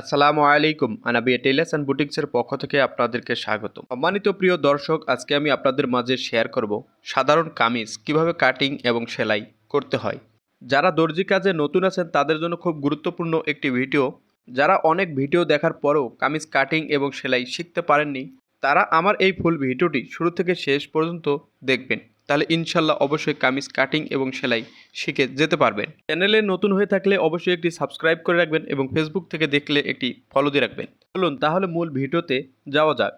আসসালামু আলাইকুম, Anabia tailors and বুটিক্সের পক্ষ থেকে আপনাদেরকে স্বাগত সম্মানিত প্রিয় দর্শক, আজকে আমি আপনাদের মাঝে শেয়ার করব সাধারণ কামিজ, কীভাবে কাটিং এবং সেলাই করতে হয়। যারা দর্জি কাজে নতুন আছেন, তাদের জন্য খুব গুরুত্বপূর্ণ একটি ভিডিও। যারা অনেক ভিডিও দেখার পরেও কামিজ কাটিং এবং সেলাই শিখতে পারেননি, তারা আমার এই ফুল ভিডিওটি শুরু থেকে শেষ পর্যন্ত দেখবেন। তাহলে ইনশাল্লাহ অবশ্যই কামিজ কাটিং এবং সেলাই শিখে যেতে পারবেন। চ্যানেলে নতুন হয়ে থাকলে অবশ্যই একটি সাবস্ক্রাইব করে রাখবেন এবং ফেসবুক থেকে দেখলে একটি ফলো দিয়ে রাখবেন। চলুন তাহলে মূল ভিডিওতে যাওয়া যাক।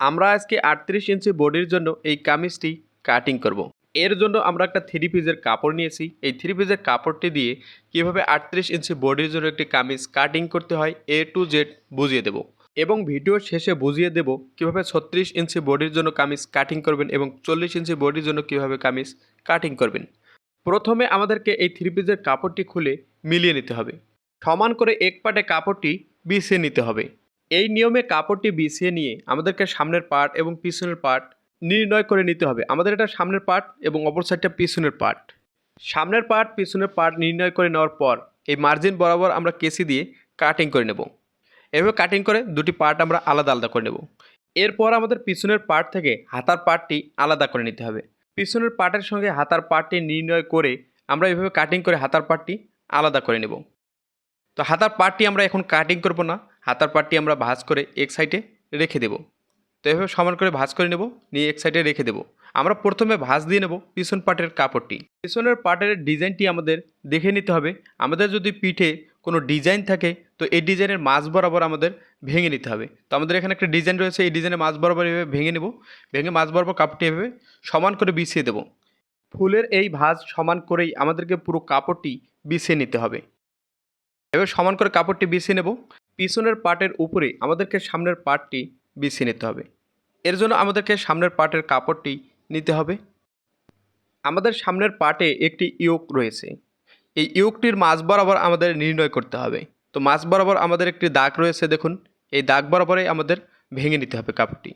আমরা আজকে আটত্রিশ ইঞ্চি বডির জন্য এই কামিজটি কাটিং করব। এর জন্য আমরা একটা থ্রি পিসের কাপড় নিয়েছি। এই থ্রি পিসের কাপড়টি দিয়ে কীভাবে আটত্রিশ ইঞ্চি বডির জন্য একটি কামিজ কাটিং করতে হয় এ টু জেড বুঝিয়ে দেবো। এবং ভিডিওর শেষে বুঝিয়ে দেব কীভাবে ছত্রিশ ইঞ্চি বডির জন্য কামিজ কাটিং করবেন এবং চল্লিশ ইঞ্চি বডির জন্য কীভাবে কামিজ কাটিং করবেন। প্রথমে আমাদেরকে এই থ্রি পিসের কাপড়টি খুলে মিলিয়ে নিতে হবে। সমান করে এক পাটে কাপড়টি বিছিয়ে নিতে হবে। এই নিয়মে কাপড়টি বিছিয়ে নিয়ে আমাদেরকে সামনের পার্ট এবং পিছনের পার্ট নির্ণয় করে নিতে হবে। আমাদের এটা সামনের পার্ট এবং অপর সাইডটা পিছনের পার্ট। সামনের পার্ট, পিছনের পার্ট নির্ণয় করে নেওয়ার পর এই মার্জিন বরাবর আমরা কেসি দিয়ে কাটিং করে নেব। এভাবে কাটিং করে দুটি পার্ট আমরা আলাদা আলাদা করে নেব। এরপর আমাদের পিছনের পার্ট থেকে হাতার পার্টটি আলাদা করে নিতে হবে। পিছনের পার্টের সঙ্গে হাতার পার্টটি নির্ণয় করে আমরা এভাবে কাটিং করে হাতার পার্টটি আলাদা করে নেব। তো হাতার পার্টটি আমরা এখন কাটিং করব না, হাতার পার্টটি আমরা ভাঁজ করে এক সাইডে রেখে দেব। তো এভাবে সমান করে ভাঁজ করে নেব, নিয়ে এক সাইডে রেখে দেব। আমরা প্রথমে ভাঁজ দিয়ে নেব পিছন পার্টের কাপড়টি। পিছনের পার্টের ডিজাইনটি আমাদের দেখে নিতে হবে। আমাদের যদি পিঠে কোনো ডিজাইন থাকে, তো এই ডিজাইনের মাঝ বরাবর আমাদের ভেঙে নিতে হবে। তো আমাদের এখানে একটা ডিজাইন রয়েছে, এই ডিজাইনের মাঝ বরাবর এভাবে ভেঙে নেব। ভেঙে মাঝ বরাবর কাপড়টি এভাবে সমান করে বিছিয়ে দেব। ফুলের এই ভাঁজ সমান করেই আমাদেরকে পুরো কাপড়টি বিছিয়ে নিতে হবে। এবার সমান করে কাপড়টি বিছিয়ে নেব। পিছনের পার্টের উপরে আমাদেরকে সামনের পার্টটি বিছিয়ে নিতে হবে। এর জন্য আমাদেরকে সামনের পার্টের কাপড়টি নিতে হবে। আমাদের সামনের পার্টে একটি ইয়োক রয়েছে। এই ইউকটির মাছ বরাবর আমাদের নির্ণয় করতে হবে। তো মাছ বরাবর আমাদের একটি দাগ রয়েছে দেখুন, এই দাগ বরাবরই আমাদের ভেঙে নিতে হবে কাপটি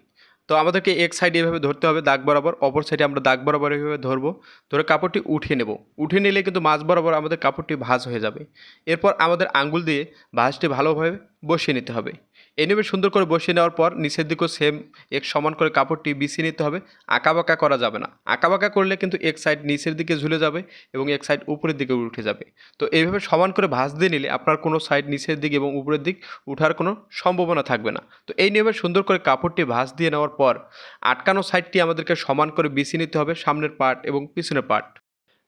তো আমাদেরকে এক সাইডে এভাবে ধরতে হবে দাগ বরাবর, অপর সাইডে আমরা দাগ বরাবর এভাবে ধরবো। ধরে কাপড়টি উঠিয়ে নেব। উঠিয়ে নিলে কিন্তু মাছ বরাবর আমাদের কাপড়টি ভাঁজ হয়ে যাবে। এরপর আমাদের আঙ্গুল দিয়ে ভাঁজটি ভালোভাবে বসিয়ে নিতে হবে। এই নিয়মে সুন্দর করে বসিয়ে নেওয়ার পর নিচের দিকেও সেম এক সমান করে কাপড়টি বিছিয়ে নিতে হবে। আঁকাবাঁকা করা যাবে না। আঁকাবাঁকা করলে কিন্তু এক সাইড নিচের দিকে ঝুলে যাবে এবং এক সাইড উপরের দিকে উঠে যাবে। তো এইভাবে সমান করে ভাঁজ দিয়ে নিলে আপনার কোনো সাইড নিচের দিক এবং উপরের দিক উঠার কোনো সম্ভাবনা থাকবে না। তো এই নিয়মে সুন্দর করে কাপড়টি ভাঁজ দিয়ে নেওয়ার পর আটকানো সাইডটি আমাদেরকে সমান করে বিছিয়ে নিতে হবে সামনের পার্ট এবং পিছনের পার্ট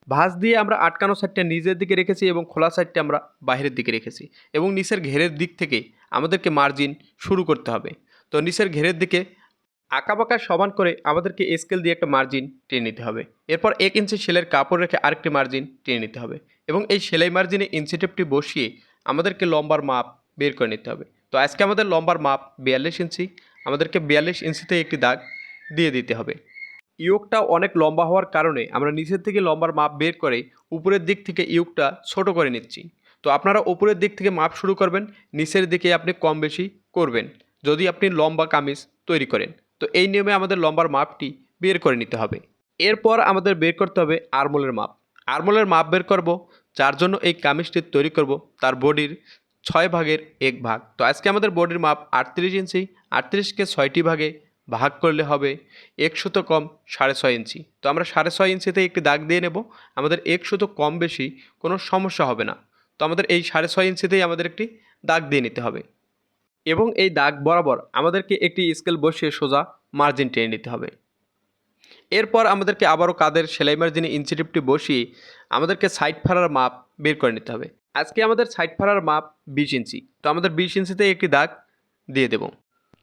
ভাঁজ দিয়ে আমরা আটকানো সাইডটা নিজের দিকে রেখেছি এবং খোলা সাইডটা আমরা বাইরের দিকে রেখেছি এবং নিচের ঘেরের দিক থেকে আমাদেরকে মার্জিন শুরু করতে হবে। তো নিচের ঘেরের দিকে আঁকাবাঁকা সমান করে আমাদেরকে স্কেল দিয়ে একটা মার্জিন টেনে নিতে হবে। এরপর এক ইঞ্চি সেলের কাপড় রেখে আরেকটি মার্জিন টেনে নিতে হবে এবং এই সেলাই মার্জিনে ইঞ্চিটেপটি বসিয়ে আমাদেরকে লম্বার মাপ বের করে নিতে হবে। তো আজকে আমাদের লম্বার মাপ বিয়াল্লিশ ইঞ্চি আমাদেরকে বিয়াল্লিশ ইঞ্চিতে একটি দাগ দিয়ে দিতে হবে। ইয়োগটা অনেক লম্বা হওয়ার কারণে আমরা নিচের থেকে লম্বার মাপ বের করে উপরের দিক থেকে ইয়োগটা ছোট করে নিচ্ছি। তো আপনারা ওপরের দিক থেকে মাপ শুরু করবেন, নিচের দিকে আপনি কম বেশি করবেন, যদি আপনি লম্বা কামিজ তৈরি করেন। তো এই নিয়মে আমাদের লম্বার মাপটি বের করে নিতে হবে। এরপর আমাদের বের করতে হবে আরমোলের মাপ। আরমোলের মাপ বের করব, যার জন্য এই কামিজটি তৈরি করব তার বডির ছয় ভাগের এক ভাগ। তো আজকে আমাদের বডির মাপ আটত্রিশ ইঞ্চি, আটত্রিশকে ছয়টি ভাগে ভাগ করলে হবে একশত কম সাড়ে ছয় ইঞ্চি। তো আমরা সাড়ে ছয় ইঞ্চিতে একটি দাগ দিয়ে নেব, আমাদের একশত কম বেশি কোনো সমস্যা হবে না। তো আমাদের এই সাড়ে ছয় ইঞ্চিতেই আমাদের একটি দাগ দিয়ে নিতে হবে। এবং এই দাগ বরাবর আমাদেরকে একটি স্কেল বসিয়ে সোজা মার্জিন টেনে নিতে হবে। এরপর আমাদেরকে আবারও কাদের সেলাই মার্জিনে ইঞ্চি টিপটি বসিয়ে আমাদেরকে সাইড ফাড়ার মাপ বের করে নিতে হবে। আজকে আমাদের সাইড ফাড়ার মাপ বিশ ইঞ্চি। তো আমাদের বিশ ইঞ্চিতে একটি দাগ দিয়ে দেব।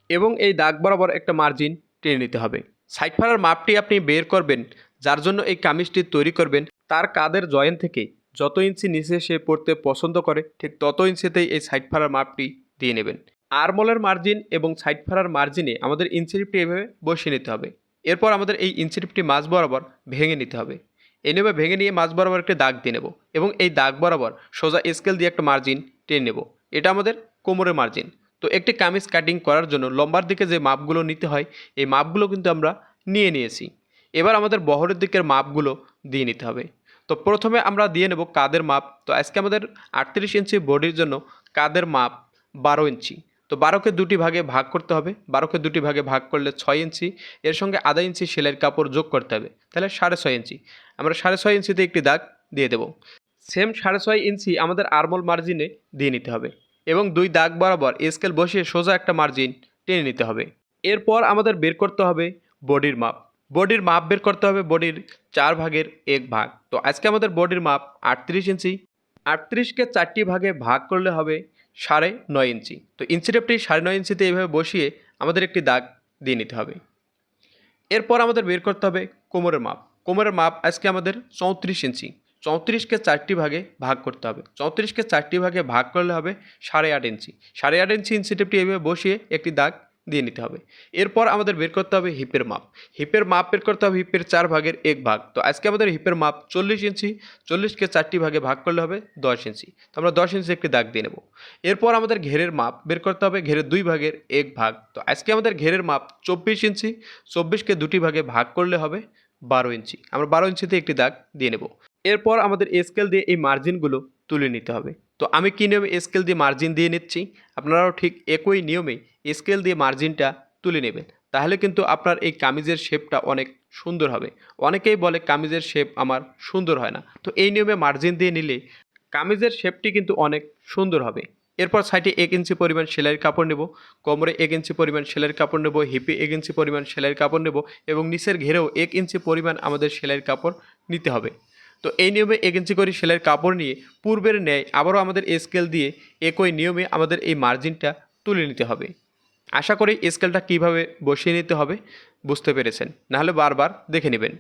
এবং এই দাগ বরাবর একটা মার্জিন টেনে নিতে হবে। সাইড ফাড়ার মাপটি আপনি বের করবেন, যার জন্য এই কামিজটি তৈরি করবেন, তার কাদের জয়েন থেকে যত ইঞ্চি নিচে সে পড়তে পছন্দ করে, ঠিক তত ইঞ্চিতেই এই সাইড ফাড়ার মাপটি দিয়ে নেবেন। আরমোলের মার্জিন এবং সাইড ফাড়ার মার্জিনে আমাদের ইঞ্চিটিপটি এভাবে বসিয়ে নিতে হবে। এরপর আমাদের এই ইঞ্চিটিপটি মাঝ বরাবর ভেঙে নিতে হবে। এই নেবে ভেঙে নিয়ে মাঝ বরাবর একটি দাগ দিয়ে নেব এবং এই দাগ বরাবর সোজা স্কেল দিয়ে একটা মার্জিন টেনে নেব। এটা আমাদের কোমরের মার্জিন তো একটি কামিজ কাটিং করার জন্য লম্বার দিকে যে মাপগুলো নিতে হয়, এই মাপগুলো কিন্তু আমরা নিয়ে নিয়েছি। এবার আমাদের বহরের দিকের মাপগুলো দিয়ে নিতে হবে। তো প্রথমে আমরা দিয়ে নেব কাদের মাপ। তো আজকে আমাদের আটত্রিশ ইঞ্চি বডির জন্য কাদের মাপ বারো ইঞ্চি। তো বারোকে দুটি ভাগে ভাগ করতে হবে। বারোকে দুটি ভাগে ভাগ করলে ছয় ইঞ্চি। এর সঙ্গে আধা ইঞ্চি সেলাইয়ের কাপড় যোগ করতে হবে। তাহলে সাড়ে ছয় ইঞ্চি। আমরা সাড়ে ছয় ইঞ্চিতে একটি দাগ দিয়ে দেবো। সেম সাড়ে ছয় ইঞ্চি আমাদের আরমোল মার্জিনে দিয়ে নিতে হবে এবং দুই দাগ বরাবর স্কেল বসিয়ে সোজা একটা মার্জিন টেনে নিতে হবে। এরপর আমাদের বের করতে হবে বডির মাপ। বডির মাপ বের করতে হবে, বডির চার ভাগের এক ভাগ। তো আজকে আমাদের বডির মাপ আটত্রিশ ইঞ্চি। আটত্রিশকে চারটি ভাগে ভাগ করলে হবে সাড়ে নয় ইঞ্চি। তো ইঞ্চি টেপটি সাড়ে নয় ইঞ্চিতে এইভাবে বসিয়ে আমাদের একটি দাগ দিয়ে নিতে হবে। এরপর আমাদের বের করতে হবে কোমরের মাপ। কোমরের মাপ আজকে আমাদের চৌত্রিশ ইঞ্চি। চৌত্রিশকে চারটি ভাগে ভাগ করতে হবে। চৌত্রিশকে চারটি ভাগে ভাগ করলে হবে সাড়ে আট ইঞ্চি। সাড়ে আট ইঞ্চি ইঞ্চি টেপটি এইভাবে বসিয়ে একটি দাগ দিয়ে নিতে হবে। এরপর আমাদের বের করতে হবে হিপের মাপ। হিপের মাপ বের করতে হবে হিপের চার ভাগের এক ভাগ। তো আজকে আমাদের হিপের মাপ চল্লিশ ইঞ্চি, চল্লিশকে চারটি ভাগে ভাগ করলে হবে দশ ইঞ্চি। তো আমরা দশ ইঞ্চি একটি দাগ দিয়ে নেব। এরপর আমাদের ঘেরের মাপ বের করতে হবে ঘেরের দুই ভাগের এক ভাগ। তো আজকে আমাদের ঘেরের মাপ চব্বিশ ইঞ্চি, চব্বিশকে দুটি ভাগে ভাগ করলে হবে বারো ইঞ্চি। আমরা বারো ইঞ্চিতে একটি দাগ দিয়ে নেব। এরপর আমাদের স্কেল দিয়ে এই মার্জিনগুলো তুলে নিতে হবে। তো আমি কী নিয়মে স্কেল দিয়ে মার্জিন দিয়ে নিচ্ছি? আপনারাও ঠিক একই নিয়মে স্কেল দিয়ে মার্জিনটা তুলে নেবেন। তাহলে কিন্তু আপনার এই কামিজের শেপটা অনেক সুন্দর হবে। অনেকেই বলে কামিজের শেপ আমার সুন্দর হয় না। তো এই নিয়মে মার্জিন দিয়ে নিলে কামিজের শেপটি কিন্তু অনেক সুন্দর হবে। এরপর সাইডে এক ইঞ্চি পরিমাণ সেলাইয়ের কাপড় নেব, কোমরে এক ইঞ্চি পরিমাণ সেলাইয়ের কাপড় নেব হিপে এক ইঞ্চি পরিমাণ সেলাইয়ের কাপড় নেব এবং নিচের ঘেরেও এক ইঞ্চি পরিমাণ আমাদের সেলাইয়ের কাপড় নিতে হবে। তো এই নিয়মে এক ইঞ্চি করে সেলাইয়ের কাপড় নিয়ে পূর্বের ন্যায় আবারও আমাদের স্কেল দিয়ে একই নিয়মে আমাদের এই মার্জিনটা তুলে নিতে হবে। আশা করি স্কেলটা কীভাবে বসিয়ে নিতে হবে বুঝতে পেরেছেন। নাহলে বারবার দেখে নেবেন।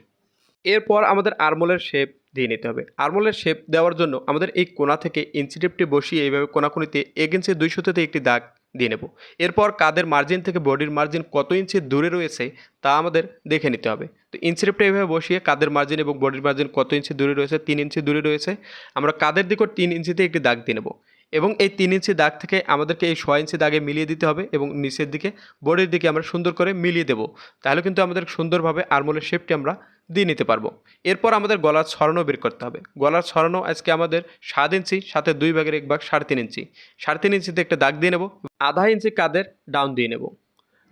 এরপর আমাদের আরমোলের শেপ দিয়ে নিতে হবে। আরমোলের শেপ দেওয়ার জন্য আমাদের এই কোনা থেকে ইঞ্চি টেপটি বসিয়ে এইভাবে কোনাকুনিতে এক ইঞ্চি দুইশোতে একটি দাগ দিয়ে নেব। এরপর কাদের মার্জিন থেকে বডির মার্জিন কত ইঞ্চি দূরে রয়েছে তা আমাদের দেখে নিতে হবে। তো ইঞ্চি টেপটা এইভাবে বসিয়ে কাদের মার্জিন এবং বডির মার্জিন কত ইঞ্চি দূরে রয়েছে, তিন ইঞ্চি দূরে রয়েছে, আমরা কাদের দিকেও তিন ইঞ্চিতে একটি দাগ দিয়ে নেব। এবং এই তিন ইঞ্চি দাগ থেকে আমাদেরকে এই ছয় ইঞ্চি দাগে মিলিয়ে দিতে হবে এবং নিচের দিকে বডির দিকে আমরা সুন্দর করে মিলিয়ে দেবো। তাহলে কিন্তু আমাদের সুন্দরভাবে আরমোলের শেপটি আমরা দিয়ে নিতে পারব। এরপর আমাদের গলার ছড়ানো বের করতে হবে। গলার ছড়ানো আজকে আমাদের সাত ইঞ্চি, সাথে দুই ভাগের এক ভাগ সাড়ে তিন ইঞ্চি। সাড়ে তিন ইঞ্চিতে একটা দাগ দিয়ে নেব। আধা ইঞ্চি কাদের ডাউন দিয়ে নেব।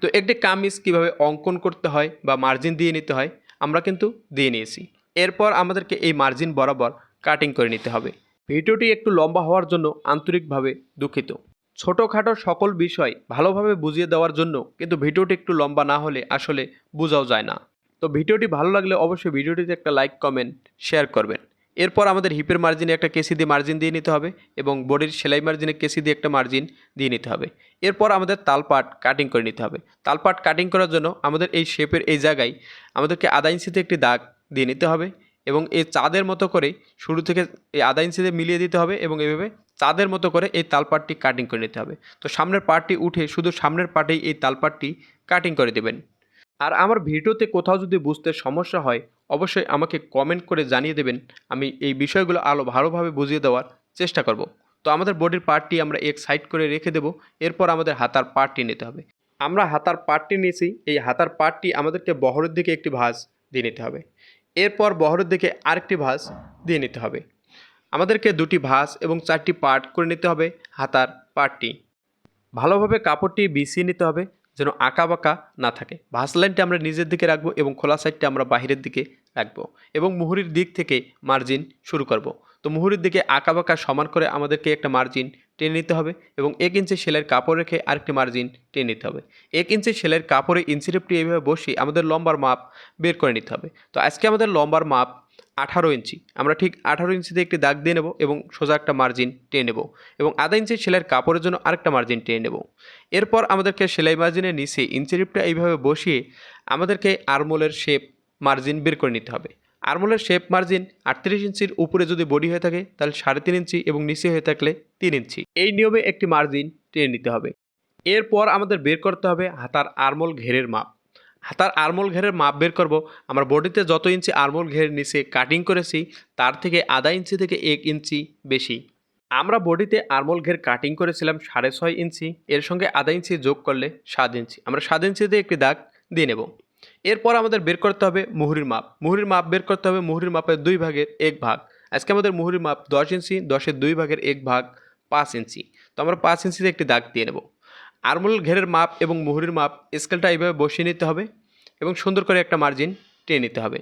তো একটি কামিজ কীভাবে অঙ্কন করতে হয় বা মার্জিন দিয়ে নিতে হয়, আমরা কিন্তু দিয়ে নিয়েছি। এরপর আমাদেরকে এই মার্জিন বরাবর কাটিং করে নিতে হবে। ভিডিওটি একটু লম্বা হওয়ার জন্য আন্তরিকভাবে দুঃখিত। ছোটোখাটো সকল বিষয় ভালোভাবে বুঝিয়ে দেওয়ার জন্য কিন্তু ভিডিওটি একটু লম্বা না হলে আসলে বোঝাও যায় না। তো ভিডিওটি ভালো লাগলে অবশ্যই ভিডিওটিতে একটা লাইক কমেন্ট শেয়ার করবেন। এরপর আমাদের হিপের মার্জিনে একটা কেসি দিয়ে মার্জিন দিয়ে নিতে হবে এবং বডির সেলাই মার্জিনে কেসি দিয়ে একটা মার্জিন দিয়ে নিতে হবে। এরপর আমাদের তালপাট কাটিং করে নিতে হবে। তালপাট কাটিং করার জন্য আমাদের এই শেপের এই জায়গায় আমাদেরকে আধা ইঞ্চিতে একটি দাগ দিয়ে নিতে হবে এবং এই চাঁদের মতো করে শুরু থেকে এই আধা ইঞ্চিতে মিলিয়ে দিতে হবে এবং এভাবে চাঁদের মতো করে এই তালপাটটি কাটিং করে নিতে হবে। তো সামনের পার্টটি উঠে শুধু সামনের পার্টেই এই তালপাটটি কাটিং করে দেবেন। আর আমার ভিডিওতে কোথাও যদি বুঝতে সমস্যা হয়, অবশ্যই আমাকে কমেন্ট করে জানিয়ে দেবেন। আমি এই বিষয়গুলো আলো ভালোভাবে বুঝিয়ে দেওয়ার চেষ্টা করব। তো আমাদের বডির পার্টটি আমরা এক সাইড করে রেখে দেব, এরপর আমাদের হাতার পার্টটি নিতে হবে। আমরা হাতার পার্টটি নিয়েছি, এই হাতার পার্টটি আমাদেরকে বহরের দিকে একটি ভাঁজ দিয়ে নিতে হবে। এরপর বহরের দিকে আরেকটি ভাঁজ দিয়ে নিতে হবে। আমাদেরকে দুটি ভাঁজ এবং চারটি পার্ট করে নিতে হবে হাতার পার্টটি ভালোভাবে কাপড়টি বিছিয়ে নিতে হবে যেন আঁকা বাঁকা না থাকে। ভাস লাইনটা আমরা নিজের দিকে রাখব এবং খোলা সাইডটা আমরা বাহিরের দিকে রাখব এবং মুহুরির দিক থেকে মার্জিন শুরু করব। তো মুহুরির দিকে আঁকা বাঁকা সমান করে আমাদেরকে একটা মার্জিন টেনে নিতে হবে এবং এক ইঞ্চি সেলাইয়ের কাপড় রেখে আরেকটি মার্জিন টেনে নিতে হবে। এক ইঞ্চি সেলাইয়ের কাপড়ে ইঞ্চি এইভাবে বসিয়ে আমাদের লম্বার মাপ বের করে নিতে হবে। তো আজকে আমাদের লম্বার মাপ আঠারো ইঞ্চি। আমরা ঠিক আঠারো ইঞ্চিতে একটি দাগ দিয়ে নেব এবং সোজা একটা মার্জিন টেনে নেব এবং আধা ইঞ্চি সেলাইয়ের কাপড়ের জন্য আরেকটা মার্জিন টেনে নেব। এরপর আমাদেরকে সেলাই মার্জিনের নিচে ইঞ্চি রিপটা এইভাবে বসিয়ে আমাদেরকে আরমোলের শেপ মার্জিন বের করে নিতে হবে। আরমোলের শেপ মার্জিন আটত্রিশ ইঞ্চির উপরে যদি বডি হয়ে থাকে, তাহলে সাড়ে তিন ইঞ্চি এবং নিচে হয়ে থাকলে তিন ইঞ্চি। এই নিয়মে একটি মার্জিন টেনে নিতে হবে। এরপর আমাদের বের করতে হবে হাতার আরমোল ঘেরের মাপ। হাতার আরমোল ঘেরের মাপ বের করব। আমার বডিতে যত ইঞ্চি আরমোল ঘের নিচে কাটিং করেছি, তার থেকে আধা ইঞ্চি থেকে এক ইঞ্চি বেশি। আমরা বডিতে আরমোল ঘের কাটিং করেছিলাম সাড়ে ছয় ইঞ্চি, এর সঙ্গে আধা ইঞ্চি যোগ করলে সাত ইঞ্চি। আমরা সাত ইঞ্চিতে একটি দাগ দিয়ে নেব। এরপর আমাদের বের করতে হবে মুহুরির মাপ। মুহুরির মাপ বের করতে হবে মুহুরির মাপের দুই ভাগের এক ভাগ। আজকে আমাদের মুহুরির মাপ দশ ইঞ্চি, দশের দুই ভাগের এক ভাগ পাঁচ ইঞ্চি। তো আমরা পাঁচ ইঞ্চিতে একটি দাগ দিয়ে নেব। আরমোল ঘেরের মাপ এবং মুহুরির মাপ স্কেলটা এইভাবে বসিয়ে নিতে হবে এবং সুন্দর করে একটা মার্জিন টেনে নিতে হবে।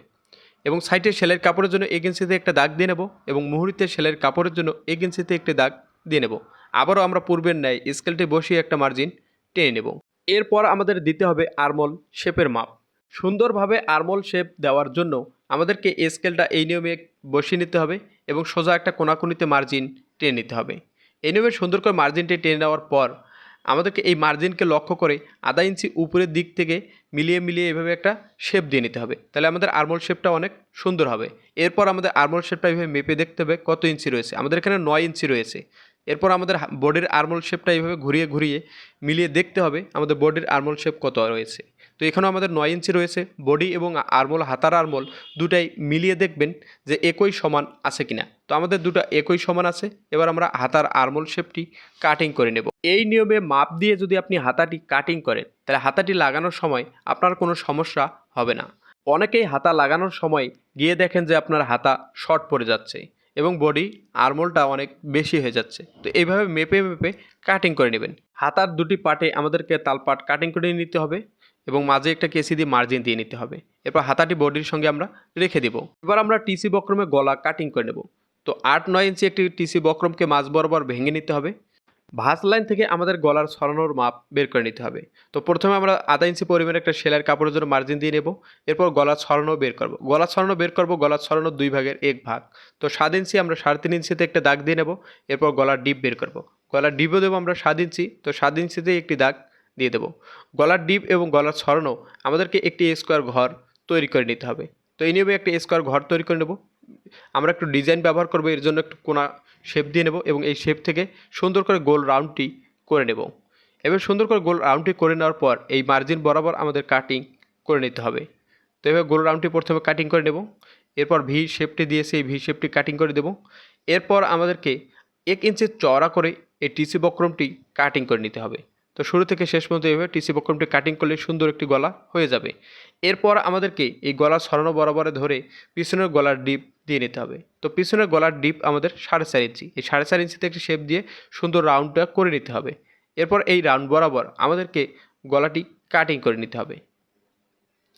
এবং সাইডে সেলের কাপড়ের জন্য ইঞ্চিতে একটা দাগ দিয়ে নেব এবং মুহুরিতে সেলের কাপড়ের জন্য ইঞ্চিতে একটি দাগ দিয়ে নেব। আবারও আমরা পূর্বের ন্যায় স্কেলটি বসিয়ে একটা মার্জিন টেনে নেব। এরপর আমাদের দিতে হবে আরমোল শেপের মাপ। সুন্দরভাবে আরমোল শেপ দেওয়ার জন্য আমাদেরকে স্কেলটা এই নিয়মে বসিয়ে নিতে হবে এবং সোজা একটা কোনাকুনিতে মার্জিন টেনে নিতে হবে। এই নিয়মে সুন্দর করে মার্জিনটি টেনে নেওয়ার পর আমাদেরকে এই মার্জিনকে লক্ষ্য করে আধা ইঞ্চি উপরের দিক থেকে মিলিয়ে মিলিয়ে এভাবে একটা শেপ দিয়ে নিতে হবে। তাহলে আমাদের আরমোল শেপটা অনেক সুন্দর হবে। এরপর আমাদের আরমোল শেপটা এইভাবে মেপে দেখতে হবে কত ইঞ্চি রয়েছে। আমাদের এখানে নয় ইঞ্চি রয়েছে। এরপর আমাদের বডির আরমোল শেপটা এইভাবে ঘুরিয়ে ঘুরিয়ে মিলিয়ে দেখতে হবে আমাদের বডির আরমোল শেপ কত রয়েছে। তো এখানেও আমাদের নয় ইঞ্চি রয়েছে। বডি এবং আরমোল হাতার আরমোল দুটাই মিলিয়ে দেখবেন যে একই সমান আছে কিনা। তো আমাদের দুটো একই সমান আছে। এবার আমরা হাতার আরমোল শেপটি কাটিং করে নেব। এই নিয়মে মাপ দিয়ে যদি আপনি হাতাটি কাটিং করেন, তাহলে হাতাটি লাগানোর সময় আপনার কোনো সমস্যা হবে না। অনেকেই হাতা লাগানোর সময় গিয়ে দেখেন যে আপনার হাতা শর্ট পড়ে যাচ্ছে এবং বডি আরমোলটা অনেক বেশি হয়ে যাচ্ছে। তো এইভাবে মেপে মেপে কাটিং করে নেবেন। হাতার দুটি পাটে আমাদেরকে তালপাট কাটিং করে নিতে হবে এবং মাঝে একটা কেসি দিয়ে মার্জিন দিয়ে নিতে হবে। এরপর হাতাটি বডির সঙ্গে আমরা রেখে দেব। এবার আমরা টিসি বক্রমে গলা কাটিং করে নেব। তো আট নয় ইঞ্চি একটি টিসি বক্রমকে মাঝ বরাবর ভেঙে নিতে হবে। ভাঁজ লাইন থেকে আমাদের গলার ছড়ানোর মাপ বের করে নিতে হবে। তো প্রথমে আমরা আধা ইঞ্চি পরিমাণে একটা সেলাইয়ের কাপড়ের জন্য মার্জিন দিয়ে নেব। এরপর গলার ছড়ানো বের করব। গলার ছড়ানো বের করব, গলার ছড়ানো দুই ভাগের এক ভাগ। তো সাত ইঞ্চি আমরা সাড়ে তিন ইঞ্চিতে একটা দাগ দিয়ে নেব। এরপর গলার ডিপ বের করব। গলার ডিপও দেবো আমরা সাত ইঞ্চি। তো সাত ইঞ্চিতে একটি দাগ দিয়ে দেবো। গলার ডিপ এবং গলার ছড়ানো আমাদেরকে একটি স্কোয়ার ঘর তৈরি করে নিতে হবে। তো এই নিয়মে একটা স্কোয়ার ঘর তৈরি করে নেব। আমরা একটু ডিজাইন ব্যবহার করব, এর জন্য একটু কোনা শেপ দিয়ে নেব এবং এই শেপ থেকে সুন্দর করে গোল রাউন্ডটি করে নেব। এবার সুন্দর করে গোল রাউন্ডটি করে নেওয়ার পর এই মার্জিন বরাবর আমাদের কাটিং করে নিতে হবে। তো এবার গোল রাউন্ডটি প্রথমে কাটিং করে নেব, এরপর ভি শেপটি দিয়ে সেই ভি শেপটি কাটিং করে দেব। এরপর আমাদেরকে এক ইঞ্চি চওড়া করে এই টিসি বক্রমটি কাটিং করে নিতে হবে। তো শুরু থেকে শেষ পর্যন্ত এভাবে টিসি বক্রমটি কাটিং করলে সুন্দর একটি গলা হয়ে যাবে। এরপর আমাদেরকে এই গলা ছড়ানো বরাবরে ধরে পিছনের গলার ডিপ দিয়ে নিতে হবে। তো পিছনের গলার ডিপ আমাদের সাড়ে চার ইঞ্চি। এই সাড়ে চার ইঞ্চিতে একটি শেপ দিয়ে সুন্দর রাউন্ডটা করে নিতে হবে। এরপর এই রাউন্ড বরাবর আমাদেরকে গলাটি কাটিং করে নিতে হবে।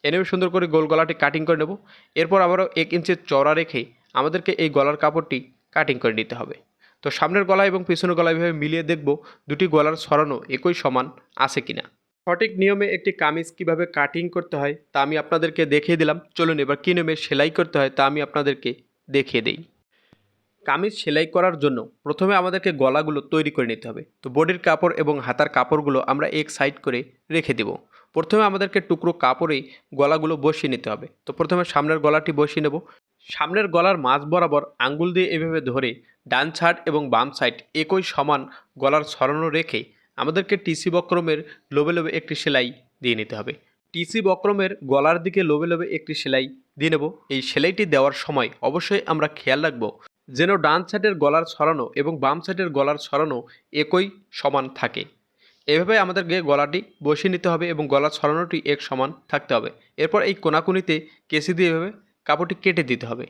এনে সুন্দর করে গোল গলাটি কাটিং করে নেব। এরপর আবারও এক ইঞ্চের চড়া রেখে আমাদেরকে এই গলার কাপড়টি কাটিং করে নিতে হবে। তো সামনের গলা এবং পিছনের গলা এভাবে মিলিয়ে দেখব দুটি গলার সরানো একই সমান আছে কিনা। সঠিক নিয়মে একটি কামিজ কীভাবে কাটিং করতে হয় তা আমি আপনাদেরকে দেখিয়ে দিলাম। চলুন এবার কী নিয়মে সেলাই করতে হয় তা আমি আপনাদেরকে দেখিয়ে দিই। কামিজ সেলাই করার জন্য প্রথমে আমাদেরকে গলাগুলো তৈরি করে নিতে হবে। তো বডির কাপড় এবং হাতার কাপড়গুলো আমরা এক সাইড করে রেখে দেব। প্রথমে আমাদেরকে টুকরো কাপড়েই গলাগুলো বসিয়ে নিতে হবে। তো প্রথমে সামনের গলাটি বসিয়ে নেব। সামনের গলার মাঝ বরাবর আঙ্গুল দিয়ে এভাবে ধরে ডান ছাড় এবং বাম সাইড একই সমান গলার ছড়ানো রেখে আমাদেরকে টিসি বক্রমের লোবে লোবে একটি সেলাই দিয়ে নিতে হবে। টিসি বক্রমের গলার দিকে লোবে লোবে একটি সেলাই দিয়ে নেব। এই সেলাইটি দেওয়ার সময় অবশ্যই আমরা খেয়াল রাখব যেন ডান সাইডের গলার ছড়ানো এবং বাম সাইডের গলার ছড়ানো একই সমান থাকে। এভাবে আমাদেরকে গলাটি বসিয়ে নিতে হবে এবং গলার ছড়ানোটি এক সমান থাকতে হবে। এরপর এই কোনাকুনিতে কেসি দিয়ে এভাবে কাপড়টি কেটে দিতে হবে।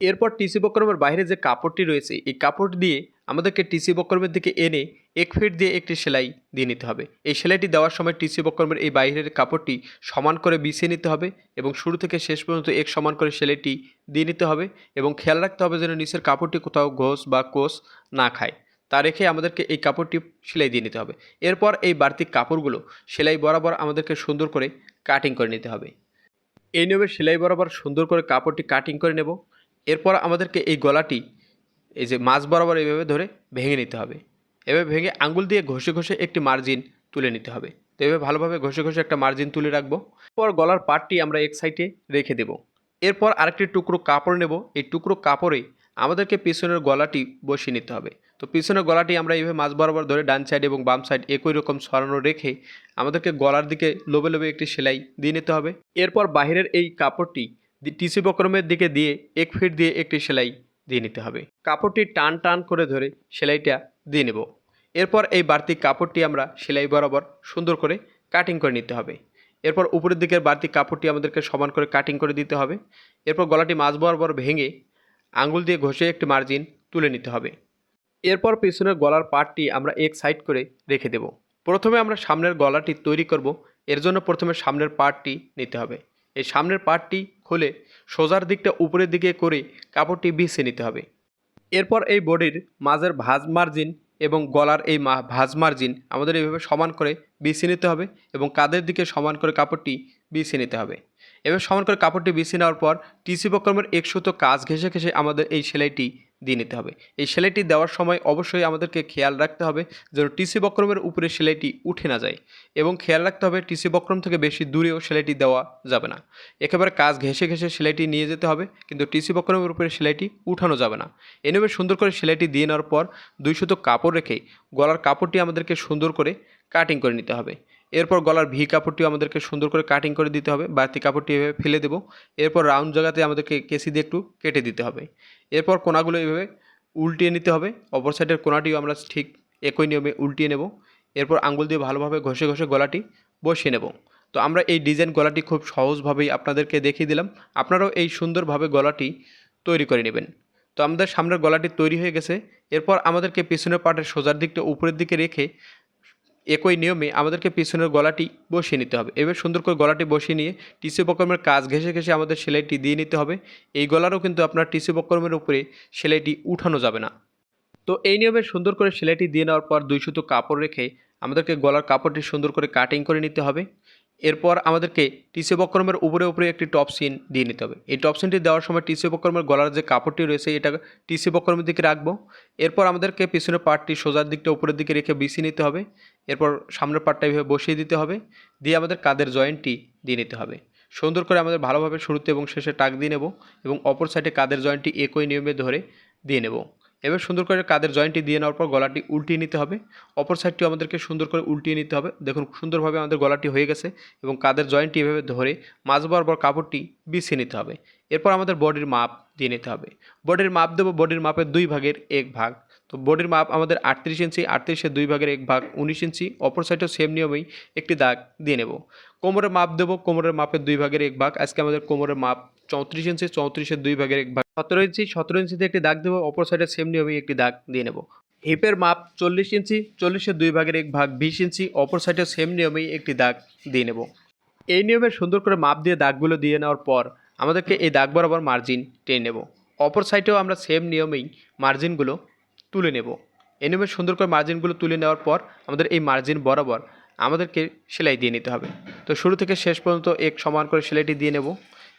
এরপর টিসি বক্রমের বাইরে যে কাপড়টি রয়েছে, এই কাপড় দিয়ে আমাদেরকে টিসি বক্রমের দিকে এনে এক ফিট দিয়ে একটি সেলাই দিয়ে নিতে হবে। এই সেলাইটি দেওয়ার সময় টিসি বক্রমের এই বাইরের কাপড়টি সমান করে বিছিয়ে নিতে হবে এবং শুরু থেকে শেষ পর্যন্ত এক সমান করে সেলাইটি দিয়ে নিতে হবে এবং খেয়াল রাখতে হবে যেন নিচের কাপড়টি কোথাও ঘোষ বা কোষ না খায়। তা রেখে আমাদেরকে এই কাপড়টি সেলাই দিয়ে নিতে হবে। এরপর এই বাড়তি কাপড়গুলো সেলাই বরাবর আমাদেরকে সুন্দর করে কাটিং করে নিতে হবে। এই নিয়মে সেলাই বরাবর সুন্দর করে কাপড়টি কাটিং করে নেব। এরপর আমাদেরকে এই গলাটি, এই যে মাছ বরাবর এইভাবে ধরে ভেঙে নিতে হবে। এভাবে ভেঙে আঙ্গুল দিয়ে ঘষে ঘষে একটি মার্জিন তুলে নিতে হবে। তো এভাবে ভালোভাবে ঘষে ঘষে একটা মার্জিন তুলে রাখব। পর গলার পাটটি আমরা এক সাইডে রেখে দেব। এরপর আরেকটি টুকরো কাপড় নেব। এই টুকরো কাপড়ে আমাদেরকে পিছনের গলাটি বসিয়ে নিতে হবে। তো পিছনের গলাটি আমরা এইভাবে মাছ বরাবর ধরে ডান সাইড এবং বাম সাইড একই রকম সরানো রেখে আমাদেরকে গলার দিকে লোবে লোবে একটি সেলাই দিয়ে নিতে হবে। এরপর বাহিরের এই কাপড়টি টিসি বক্রমের দিকে দিয়ে এক ফিট দিয়ে একটি সেলাই দিয়ে নিতে হবে। কাপড়টি টান টান করে ধরে সেলাইটা দিয়ে নেব। এরপর এই বাড়তি কাপড়টি আমরা সেলাই বরাবর সুন্দর করে কাটিং করে নিতে হবে। এরপর উপরের দিকের বাড়তি কাপড়টি আমাদেরকে সমান করে কাটিং করে দিতে হবে। এরপর গলাটি মাছ বরাবর ভেঙে আঙ্গুল দিয়ে ঘষে একটি মার্জিন তুলে নিতে হবে। এরপর পেছনের গলার পার্টটি আমরা এক সাইড করে রেখে দেব। প্রথমে আমরা সামনের গলাটি তৈরি করব। এর জন্য প্রথমে সামনের পার্টটি নিতে হবে। এই সামনের পার্টটি খুলে সোজার দিকটা উপরের দিকে করে কাপড়টি বিছিয়ে নিতে হবে। এরপর এই বডির মাঝের ভাজ মার্জিন এবং গলার এই ভাঁজ মার্জিন আমাদের এইভাবে সমান করে বিছিয়ে নিতে হবে এবং কাদের দিকে সমান করে কাপড়টি বিছিয়ে নিতে হবে। এবার সমান করে কাপড়টি বিছিয়ে নেওয়ার পর টিসি বক্রমের একশত কাজ ঘেঁষে ঘেঁষে আমাদের এই সেলাইটি দিয়ে নিতে হবে। এই সেলাইটি দেওয়ার সময় অবশ্যই আমাদেরকে খেয়াল রাখতে হবে যেন টিসি বক্রমের উপরে সেলাইটি উঠে না যায় এবং খেয়াল রাখতে হবে টিসি বক্রম থেকে বেশি দূরেও সেলাইটি দেওয়া যাবে না। একেবারে কাজ ঘেঁষে ঘেঁষে সেলাইটি নিয়ে যেতে হবে কিন্তু টিসি বক্রমের উপরে সেলাইটি উঠানো যাবে না। এভাবে সুন্দর করে সেলাইটি দিয়ে নেওয়ার পর দুই সুতো কাপড় রেখে গলার কাপড়টি আমাদেরকে সুন্দর করে কাটিং করে নিতে হবে। এরপর গলার ভি কাপড়টিও আমাদেরকে সুন্দর করে কাটিং করে দিতে হবে। বাড়তি কাপড়টি এভাবে ফেলে দেবো। এরপর রাউন্ড জায়গাতে আমাদেরকে কেসি দিয়ে একটু কেটে দিতে হবে। এরপর কোনাগুলো এভাবে উল্টিয়ে নিতে হবে। অপর সাইডের কোনাটিও আমরা ঠিক একই নিয়মে উল্টিয়ে নেব। এরপর আঙ্গুল দিয়ে ভালোভাবে ঘষে ঘষে গলাটি বসিয়ে নেব। তো আমরা এই ডিজাইন গলাটি খুব সহজভাবেই আপনাদেরকে দেখিয়ে দিলাম। আপনারাও এই সুন্দরভাবে গলাটি তৈরি করে নেবেন। তো আমাদের সামনের গলাটি তৈরি হয়ে গেছে। এরপর আমাদেরকে পিছনের পাটের সোজার দিকটা উপরের দিকে রেখে একই নিয়মে আমাদেরকে পিছনের গলাটি বসিয়ে নিতে হবে। এবার সুন্দর করে গলাটি বসিয়ে নিয়ে টিস্যু বক্রমের কাজ ঘেসে ঘেসে আমাদের সেলাইটি দিয়ে নিতে হবে। এই গলারও কিন্তু আপনার টিস্যু বক্রমের উপরে সেলাইটি উঠানো যাবে না। তো এই নিয়মে সুন্দর করে সেলাইটি দিয়ে নেওয়ার পর দুই সুতো কাপড় রেখে আমাদেরকে গলার কাপড়টি সুন্দর করে কাটিং করে নিতে হবে। এরপর আমাদেরকে টিসি বক্রমের উপরে উপরে একটি টপ সিন দিয়ে নিতে হবে। এই টপ সিনটি দেওয়ার সময় টিসি বক্রমের গলার যে কাপড়টি রয়েছে, এটা টিসি বক্রমের দিকে রাখব। এরপর আমাদেরকে পিছনের পার্টটি সোজার দিকটা উপরের দিকে রেখে বিছিয়ে নিতে হবে। এরপর সামনের পার্টটা এভাবে বসিয়ে দিতে হবে। দিয়ে আমাদের কাদের জয়েন্টটি দিয়ে নিতে হবে। সুন্দর করে আমাদের ভালোভাবে শুরুতে এবং শেষে টাক দিয়ে নেব এবং অপর সাইডে কাদের জয়েন্টটি একই নিয়মে ধরে দিয়ে নেব। এবার সুন্দর করে কাদের জয়েন্টটি দিয়ে নেওয়ার পর গলাটি উল্টিয়ে নিতে হবে। অপর সাইডটিও আমাদেরকে সুন্দর করে উল্টিয়ে নিতে হবে। দেখুন, সুন্দরভাবে আমাদের গলাটি হয়ে গেছে এবং কাদের জয়েন্টটি এভাবে ধরে মাছ বরাবর কাপড়টি বিছিয়ে নিতে হবে। এরপর আমাদের বডির মাপ দিয়ে নিতে হবে। বডির মাপ দেবো। বডির মাপের দুই ভাগের এক ভাগ। তো বডির মাপ আমাদের আটত্রিশ ইঞ্চি, আটত্রিশের দুই ভাগের এক ভাগ উনিশ ইঞ্চি, অপর সাইডেও সেম নিয়মেই একটি দাগ দিয়ে নেব। কোমরের মাপ দেবো, কোমরের মাপের দুই ভাগের এক ভাগ। আজকে আমাদের কোমরের মাপ চৌত্রিশ ইঞ্চি, চৌত্রিশের দুই ভাগের এক ভাগ। সতেরো ইঞ্চি, সতেরো ইঞ্চিতে একটি দাগ দেবো, অপর সাইডে সেম নিয়মেই একটি দাগ দিয়ে নেব। হিপের মাপ চল্লিশ ইঞ্চি, চল্লিশের দুই ভাগের এক ভাগ বিশ ইঞ্চি, অপর সাইডে সেম নিয়মেই একটি দাগ দিয়ে নেব। এই নিয়মে সুন্দর করে মাপ দিয়ে দাগগুলো দিয়ে নেওয়ার পর আমাদেরকে এই দাগ বরাবর মার্জিন টেনে নেব। অপর সাইডেও আমরা সেম নিয়মেই মার্জিনগুলো তুলে নেব। নিয়মে সুন্দর করে মার্জিনগুলো তুলে নেওয়ার পর আমাদের এই মার্জিন বরাবর আমাদেরকে সেলাই দিয়ে নিতে হবে। তো শুরু থেকে শেষ পর্যন্ত এক সমান করে সেলাইটি দিয়ে নেব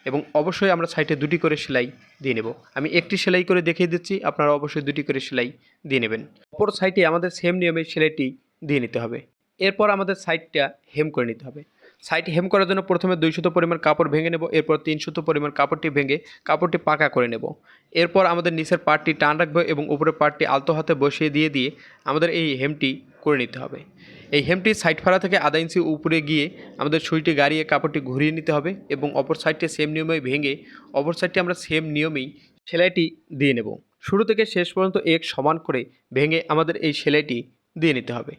এবং অবশ্যই আমরা সাইডে দুটি করে সেলাই দিয়ে নেব। আমি একটি সেলাই করে দেখিয়ে দিচ্ছি, আপনারা অবশ্যই দুটি করে সেলাই দিয়ে নেবেন। অপর সাইডে আমাদের সেম নিয়মে সেলাইটি দিয়ে নিতে হবে। এরপর আমাদের সাইডটা হেম করে নিতে হবে। সাইড হেম করার জন্য প্রথমে দুই সুতো পরিমাণ কাপড় ভেঙে নেব, এরপর তিন পরিমাণ কাপড়টি ভেঙে কাপড়টি পাকা করে নেব। এরপর আমাদের নিচের পার্টটি টান রাখব এবং উপরের পার্টটি আলতো হাতে বসিয়ে দিয়ে দিয়ে আমাদের এই হেমটি করে নিতে হবে। এই হেমটি সাইড ফাড়া থেকে আধা ইঞ্চি উপরে গিয়ে আমাদের সুইটি গাড়িয়ে কাপড়টি ঘুরিয়ে নিতে হবে এবং অপর সাইডটি সেম নিয়মে ভেঙে অপর সাইডটি আমরা সেম নিয়মেই সেলাইটি দিয়ে নেব। শুরু থেকে শেষ পর্যন্ত এক সমান করে ভেঙে আমাদের এই সেলাইটি দিয়ে নিতে হবে।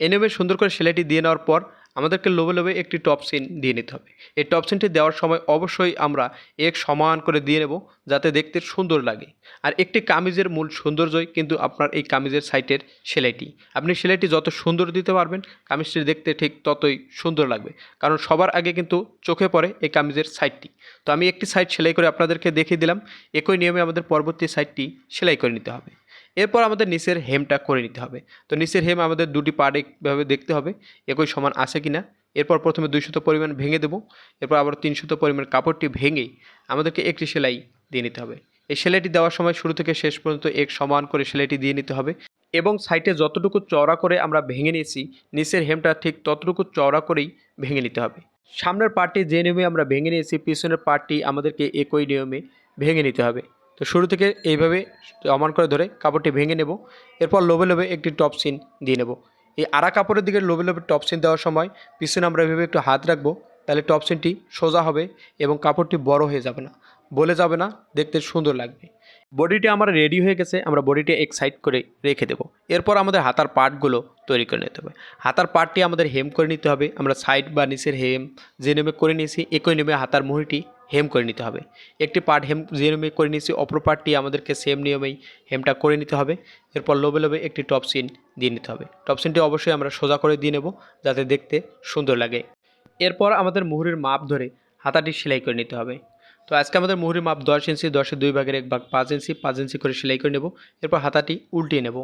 নিয়মে সুন্দর করে সেলাইটি দিয়ে নেওয়ার পর আমাদেরকে লোভে লোভে একটি টপ সিন দিয়ে নিতে হবে। এই টপ সিনটি দেওয়ার সময় অবশ্যই আমরা এক সমান করে দিয়ে নেব যাতে দেখতে সুন্দর লাগে। আর একটি কামিজের মূল সৌন্দর্যই কিন্তু আপনার এই কামিজের সাইটের সেলাইটি। আপনি সেলাইটি যত সুন্দর দিতে পারবেন, কামিজটি দেখতে ঠিক ততই সুন্দর লাগবে। কারণ সবার আগে কিন্তু চোখে পড়ে এই কামিজের সাইডটি তো আমি একটি সাইড সেলাই করে আপনাদেরকে দেখিয়ে দিলাম। একই নিয়মে আমাদের পরবর্তী সাইডটি সেলাই করে নিতে হবে। এরপর আমাদের নিচের হেমটা করে নিতে হবে। তো নিচের হেম আমাদের দুটি পার্ট একভাবে দেখতে হবে, একই সমান আছে কি না এরপর প্রথমে দুই সুতো পরিমাণ ভেঙে দেবো, এরপর আবার তিন সুতো পরিমাণ কাপড়টি ভেঙে আমাদেরকে একটি সেলাই দিয়ে নিতে হবে। এই সেলাইটি দেওয়ার সময় শুরু থেকে শেষ পর্যন্ত এক সমান করে সেলাইটি দিয়ে নিতে হবে এবং সাইডে যতটুকু চওড়া করে আমরা ভেঙে নিয়েছি, নিচের হেমটা ঠিক ততটুকু চওড়া করেই ভেঙে নিতে হবে। সামনের পার্টটি যে নিয়মে আমরা ভেঙে নিয়েছি, পিছনের পার্টটি আমাদেরকে একই নিয়মে ভেঙে নিতে হবে। তো শুরু থেকে এইভাবে সমান করে ধরে কাপড়টি ভেঙে নেব। এরপর লোবে লোভে একটি টপ সিন দিয়ে নেব। এই আড়া কাপড়ের দিকে লোবে লোভে টপ সিন দেওয়ার সময় পিছনে আমরা এভাবে একটু হাত রাখব, তাহলে টপ সিনটি সোজা হবে এবং কাপড়টি বড় হয়ে যাবে না। বলে যাবে না, দেখতে সুন্দর লাগবে। বডিটি আমার রেডি হয়ে গেছে, আমরা বডিটি এক সাইড করে রেখে দেবো। এরপর আমাদের হাতার পার্টগুলো তৈরি করে নিতে হবে। হাতার পার্টটি আমাদের হেম করে নিতে হবে। আমরা সাইড বা নিচের হেম যে নেমে করে নিয়েছি, একই নেমে হাতার মুহুরিটি হেম করে নিতে হবে। একটি পার্ট হেম যে নিয়মে করে নিয়েছি, অপর পার্টটি আমাদেরকে সেম নিয়মেই হেমটা করে নিতে হবে। এরপর লোবে লোবে একটি টপ সিন দিয়ে নিতে হবে। টপ সিনটি অবশ্যই আমরা সোজা করে দিয়ে নেব, যাতে দেখতে সুন্দর লাগে। এরপর আমাদের মুহুরির মাপ ধরে হাতাটি সেলাই করে নিতে হবে। তো আজকে আমাদের মুহুরির মাপ দশ ইঞ্চি, দশের দুই ভাগের এক ভাগ পাঁচ ইঞ্চি পাঁচ ইঞ্চি করে সেলাই করে নেব। এরপর হাতাটি উল্টিয়ে নেব।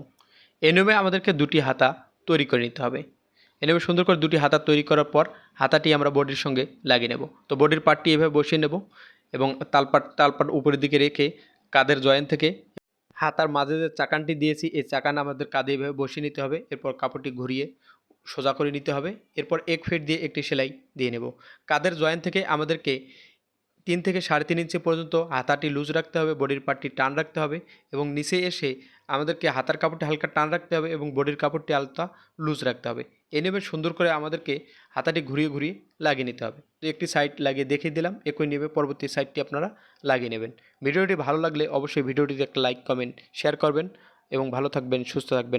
এই নিয়মে আমাদেরকে দুটি হাতা তৈরি করে নিতে হবে। নিয়মে সুন্দর করে দুটি হাতা তৈরি করার পর হাতাটি আমরা বডির সঙ্গে লাগিয়ে নেব। তো বডির পার্টটি এভাবে বসিয়ে নেব এবং তালপাট তালপাট উপরের দিকে রেখে কাদের জয়েন থেকে হাতার মাঝে যে চাকানটি দিয়েছি, এই চাকান আমাদের কাঁধে এভাবে বসিয়ে নিতে হবে। এরপর কাপড়টি ঘুরিয়ে সোজা করে নিতে হবে। এরপর এক ফিট দিয়ে একটি সেলাই দিয়ে নেব। কাদের জয়েন থেকে আমাদেরকে তিন থেকে সাড়ে তিন ইঞ্চি পর্যন্ত হাতাটি লুজ রাখতে হবে, বডির পার্টটি টান রাখতে হবে এবং নিচে এসে আমাদেরকে হাতার কাপড়টি হালকা টান রাখতে হবে এবং বডির কাপড়টি হালকা লুজ রাখতে হবে। এ নেবে সুন্দর করে আমাদেরকে হাতাটি ঘুরিয়ে ঘুরিয়ে লাগিয়ে নিতে হবে। তো একটি সাইড লাগিয়ে দেখিয়ে দিলাম, একই নেবে পরবর্তী সাইডটি আপনারা লাগিয়ে নেবেন। ভিডিওটি ভালো লাগলে অবশ্যই ভিডিওটিতে একটা লাইক, কমেন্ট, শেয়ার করবেন এবং ভালো থাকবেন, সুস্থ থাকবেন।